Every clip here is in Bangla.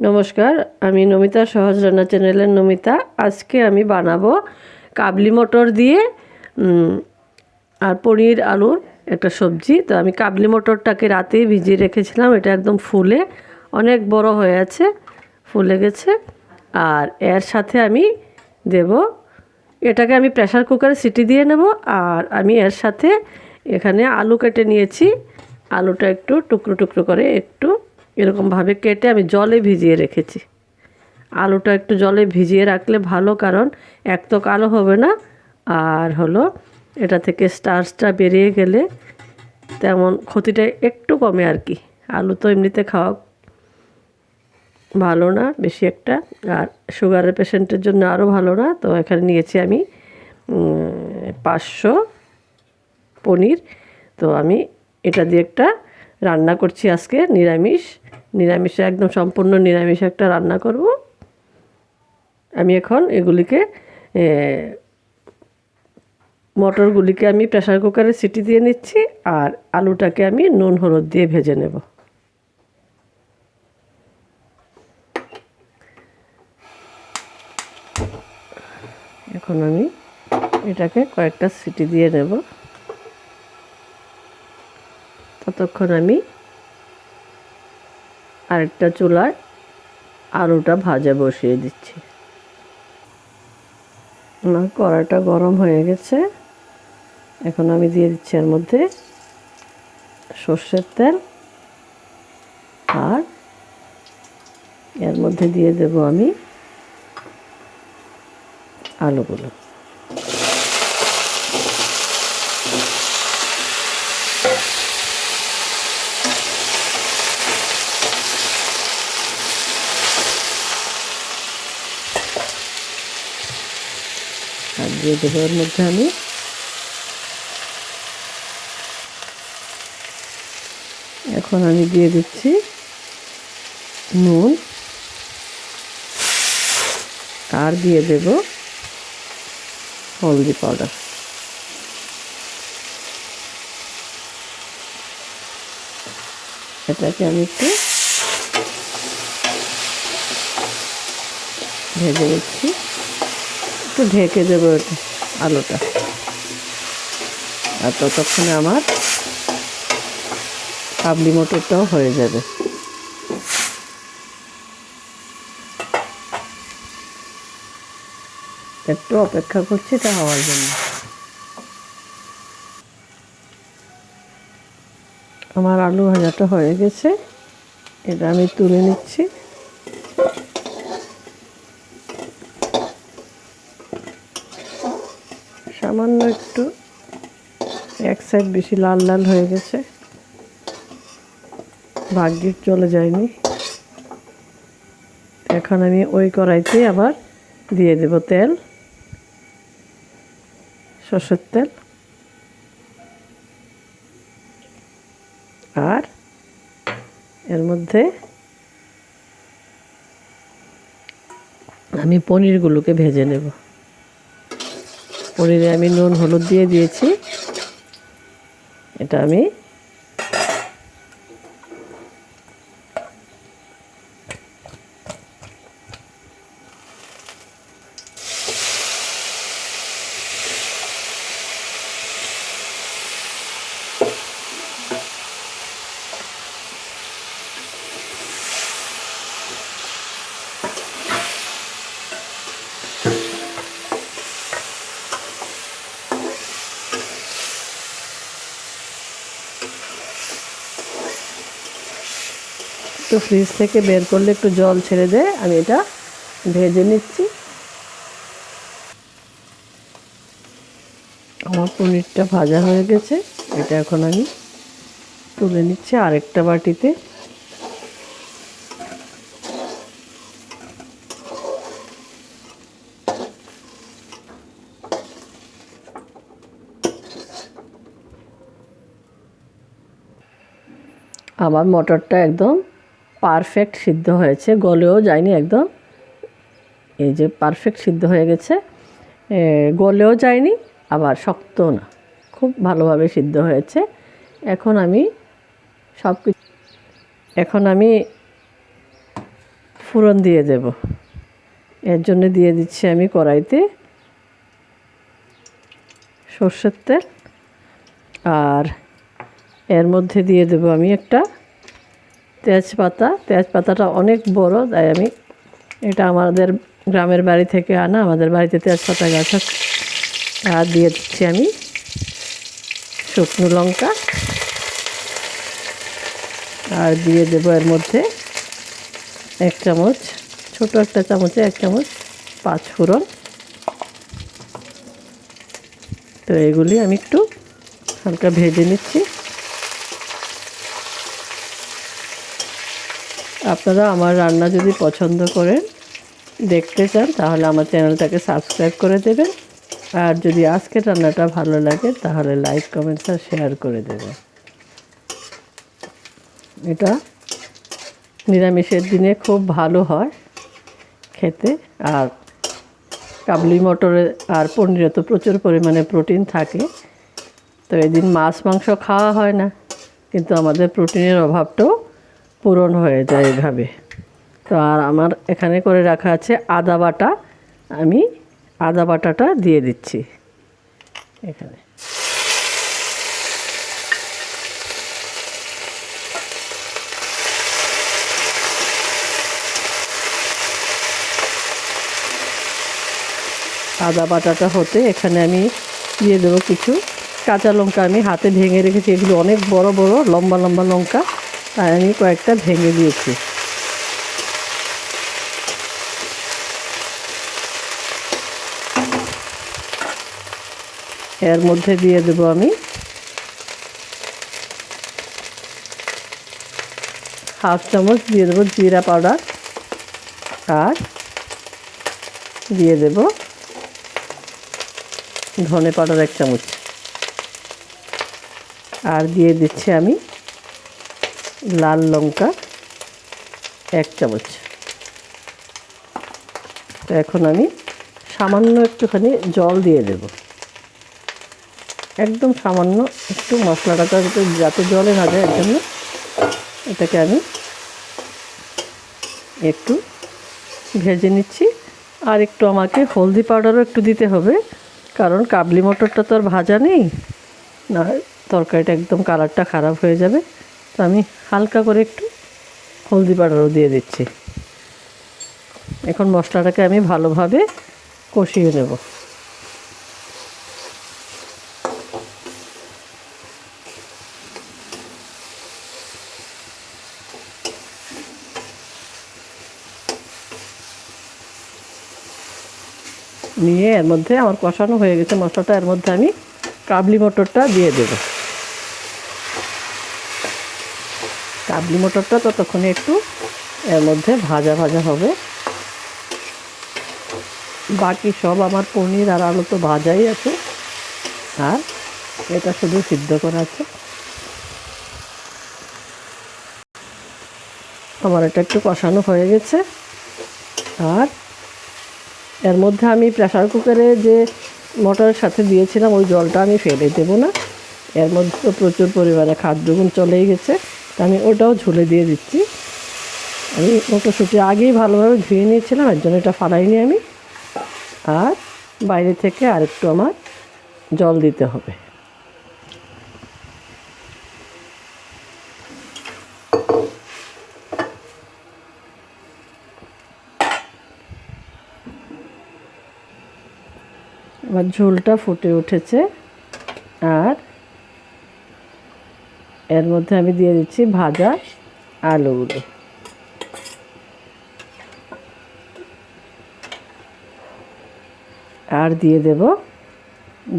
নমস্কার, আমি নমিতা সহজ চ্যানেলের নমিতা। আজকে আমি বানাবো কাবলি মটর দিয়ে আর পনির আলুর একটা সবজি। তো আমি কাবলি মটরটাকে রাতেই ভিজিয়ে রেখেছিলাম, এটা একদম ফুলে, অনেক বড় হয়ে আছে, ফুলে গেছে। আর এর সাথে আমি দেব, এটাকে আমি প্রেশার কুকারে সিটি দিয়ে নেব, আর আমি এর সাথে এখানে আলু কেটে নিয়েছি। আলুটা একটু টুকরো টুকরো করে একটু এরকমভাবে কেটে আমি জলে ভিজিয়ে রেখেছি। আলুটা একটু জলে ভিজিয়ে রাখলে ভালো, কারণ এক তো কালো হবে না। আর হলো, এটা থেকে স্টার্চটা বেরিয়ে গেলে তেমন ক্ষতিটা একটু কমে আর কি। আলু তো এমনিতে খাওয়া ভালো না, বেশি একটা। আর সুগারের পেশেন্টের জন্য আরও ভালো না। তো এখানে নিয়েছি আমি পাঁচশো পনির। তো আমি এটা দিয়ে একটা রান্না করছি আজকে, নিরামিষ। নিরামিষে, একদম সম্পূর্ণ নিরামিষ একটা রান্না করব। আমি এখন এগুলিকে মটরগুলিকে আমি প্রেশার কুকারে সিটি দিয়ে নিচ্ছি আর আলুটাকে আমি নুন হলুদ দিয়ে ভেজে নেব। এখন আমি এটাকে কয়েকটা সিটি দিয়ে নেব। ততক্ষণ আমি আরেকটা চুলায় আলুটা ভাজা বসিয়ে দিচ্ছি। আমার কড়াইটা গরম হয়ে গেছে। এখন আমি দিয়ে দিচ্ছি এর মধ্যে সর্ষের তেল আর এর মধ্যে দিয়ে দেব আমি আলুগুলো। দিয়ে দেবো এর মধ্যে আমি। এখন আমি দিয়ে দিচ্ছি নুন। আর দিয়ে দেব হলদি পাউডার। এটাকে আমি একটু ভেজে নিচ্ছি। একটু ঢেকে দেবো আলুটা। আর ততক্ষণে আমার কাবলি মটরটাও হয়ে যাবে। একটু অপেক্ষা করছি এটা হওয়ার জন্য। আমার আলু ভাজাটা হয়ে গেছে। এটা আমি তুলে নিচ্ছি। সামান্য একটু, এক সাইড বেশি লাল লাল হয়ে গেছে। ভাগ্যিস চলে যায়নি। এখন আমি ওই কড়াইতে আবার দিয়ে দেব তেল, সর্ষের তেল, আর এর মধ্যে আমি পনিরগুলোকে ভেজে নেব। পনিরে আমি নুন হলুদ দিয়ে দিয়েছি। এটা আমি একটু ফ্রিজ থেকে বের করলে একটু জল ছেড়ে দেয় আমি এটা ভেজে নিচ্ছি। আমার পনিরটা ভাজা হয়ে গেছে, এটা এখন আমি তুলে নিচ্ছি আরেকটা বাটিতে। আমার মটরটা একদম পারফেক্ট সিদ্ধ হয়েছে। গলেও যায়নি একদম। এই যে পারফেক্ট সিদ্ধ হয়ে গেছে। গলেও যায়নি, আবার শক্ত না। খুব ভালোভাবে সিদ্ধ হয়েছে। এখন আমি সব কিছু এখন আমি ফুরন দিয়ে দেব। এর জন্য দিয়ে দিচ্ছি আমি কড়াইতে সর্ষের তেল। আর এর মধ্যে দিয়ে দেব আমি একটা তেজপাতা, তেজপাতাটা অনেক বড়, তাই আমি এটা আমাদের গ্রামের বাড়ি থেকে আনা, আমাদের বাড়িতে তেজপাতা গাছ আর দিয়ে দিচ্ছি আমি শুকনো লঙ্কা। আর দিয়ে দেব এর মধ্যে এক চামচ, ছোট একটা চামচে এক চামচ পাঁচ ফোড়ন। তো এগুলি আমি একটু হালকা ভেজে নিচ্ছি। আপনারা আমার রান্না যদি পছন্দ করেন, দেখতে চান, তাহলে আমার চ্যানেলটাকে সাবস্ক্রাইব করে দেবেন। আর যদি আজকের রান্নাটা ভালো লাগে, তাহলে লাইক, কমেন্টস আর শেয়ার করে দেবেন। এটা নিরামিষের দিনে খুব ভালো হয় খেতে। আর কাবলি মটরে আর পনিরে তো প্রচুর পরিমাণে প্রোটিন থাকে। তো এদিন মাছ, মাংস খাওয়া হয় না, কিন্তু আমাদের প্রোটিনের অভাবটাও পূরণ হয়ে যায় এভাবে। তো আর আমার এখানে করে রাখা আছে আদা বাটা। আমি আদা বাটাটা দিয়ে দিচ্ছি। এখানে। আদা বাটাটা হতে এখানে আমি দিয়ে দেবো কিছু। কাঁচা লঙ্কা আমি হাতে ভেঙে রেখেছি। এগুলো অনেক বড় বড়, লম্বা লম্বা লঙ্কা। তাই আমি কয়েকটা ভেঙে দিয়েছি। এর মধ্যে দিয়ে দেবো আমি হাফ চামচ দিয়ে দেবো জিরা পাউডার আর দিয়ে দেব ধনে পাউডার এক চামচ। আর দিয়ে দিচ্ছি আমি লাল লঙ্কা এক চামচ। তো এখন আমি সামান্য একটুখানি জল দিয়ে দেব। একদম সামান্য একটু মশলাটা যাতে জলে না যায় জন্য এটাকে আমি একটু ভেজে নিচ্ছি। আর একটু আমাকে হলদি পাউডারও একটু দিতে হবে, কারণ কাবলি মটরটা তো আর ভাজা নেই, না তরকারিটা একদম কালারটা খারাপ হয়ে যাবে। তো আমি হালকা করে একটু হলদি পাউডারও দিয়ে দিচ্ছি। এখন মশলাটাকে আমি ভালোভাবে কষিয়ে নেব। নিয়ে এর মধ্যে আমার কষানো হয়ে গেছে মশলাটা। এর মধ্যে আমি কাবলি মটরটা দিয়ে দেব। কাবলি মটরটা ততক্ষণে একটু এর মধ্যে ভাজা ভাজা হবে। বাকি সব আমার পনির আর আলু তো ভাজাই আছে। আর এটা শুধু সিদ্ধ করা আছে। আমার এটা একটু কষানো হয়ে গেছে। আর এর মধ্যে আমি প্রেশার কুকারে যে মটরের সাথে দিয়েছিলাম, ওই জলটা আমি ফেলে দেবো না। এর মধ্যে তো প্রচুর পরিমাণে খাদ্যগুণ চলেই গেছে। তা আমি ওটাও ঝুলে দিয়ে দিচ্ছি। আমি মটরশুঁটি আগেই ভালোভাবে ধুয়ে নিয়েছিলাম, এর জন্য এটা ফালাইনি আমি। আর বাইরে থেকে আরেকটু আমার জল দিতে হবে। আমার ঝোলটা ফুটে উঠেছে। আর এর মধ্যে আমি দিয়ে দিচ্ছি ভাজা আলুগুলো। আর দিয়ে দেব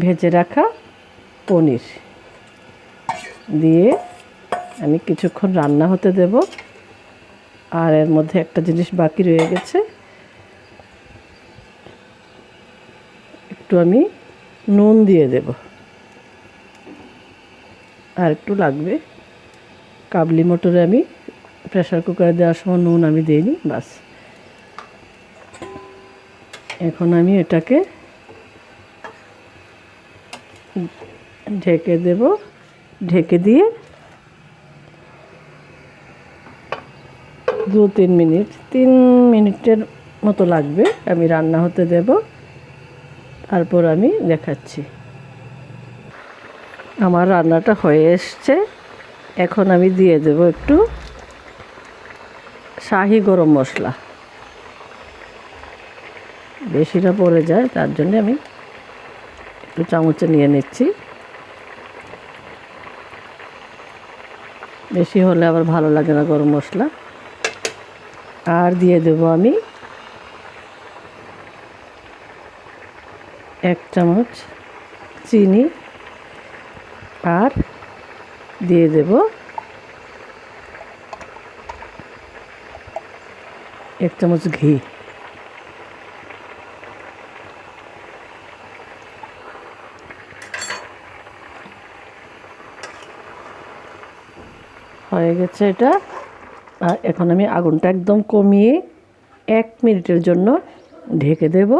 ভেজে রাখা পনির। দিয়ে আমি কিছুক্ষণ রান্না হতে দেব। আর এর মধ্যে একটা জিনিস বাকি রয়ে গেছে। একটু আমি নুন দিয়ে দেব। আর একটু লাগবে। কাবলি মটরে আমি প্রেশার কুকারে দেওয়ার সময় নুন আমি দিইনি বাস। এখন আমি এটাকে ঢেকে দেব। ঢেকে দিয়ে দু তিন মিনিট, তিন মিনিটের মতো লাগবে। আমি রান্না হতে দেব। তারপর আমি দেখাচ্ছি। আমার রান্নাটা হয়ে এসছে। এখন আমি দিয়ে দেব একটু শাহি গরম মশলা। বেশিটা পড়ে যায়, তার জন্য আমি একটু চামচে নিয়ে নিচ্ছি। বেশি হলে আবার ভালো লাগে না গরম মশলা। আর দিয়ে দেব আমি এক চামচ চিনি। আর দিয়ে দেব এক চামচ ঘি। হয়ে গেছে এটা। আর এখন আমি আগুনটা একদম কমিয়ে এক মিনিটের জন্য ঢেকে দেব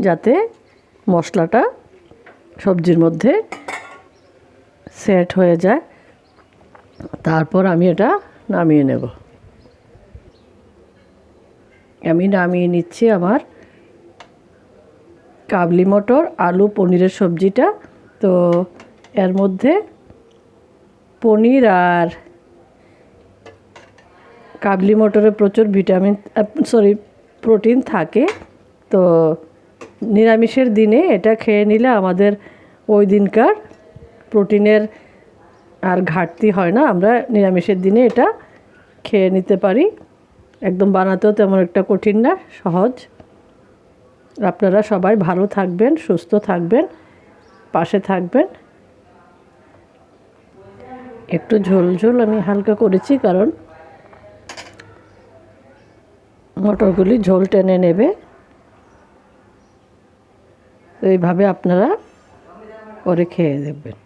যাতে মশলাটা সবজির মধ্যে সেট হয়ে যায়। তারপর আমি এটা নামিয়ে নেব। আমি নামিয়ে নিচ্ছি আমার কাবলি মটর, আলু, পনিরের সবজিটা। তো এর মধ্যে পনির আর কাবলি মটরে প্রচুর ভিটামিন সরি প্রোটিন থাকে। তো নিরামিষের দিনে এটা খেয়ে নিলে আমাদের ওই দিনকার প্রোটিনের আর ঘাটতি হয় না। আমরা নিরামিষের দিনে এটা খেয়ে নিতে পারি। একদম বানাতেও তেমন একটা কঠিন না, সহজ। আপনারা সবাই ভালো থাকবেন, সুস্থ থাকবেন, পাশে থাকবেন। একটু ঝোল ঝোল আমি হালকা করেছি কারণ মটরগুলি ঝোল টেনে নেবে। তো এইভাবে আপনারা করে খেয়ে দেখবেন।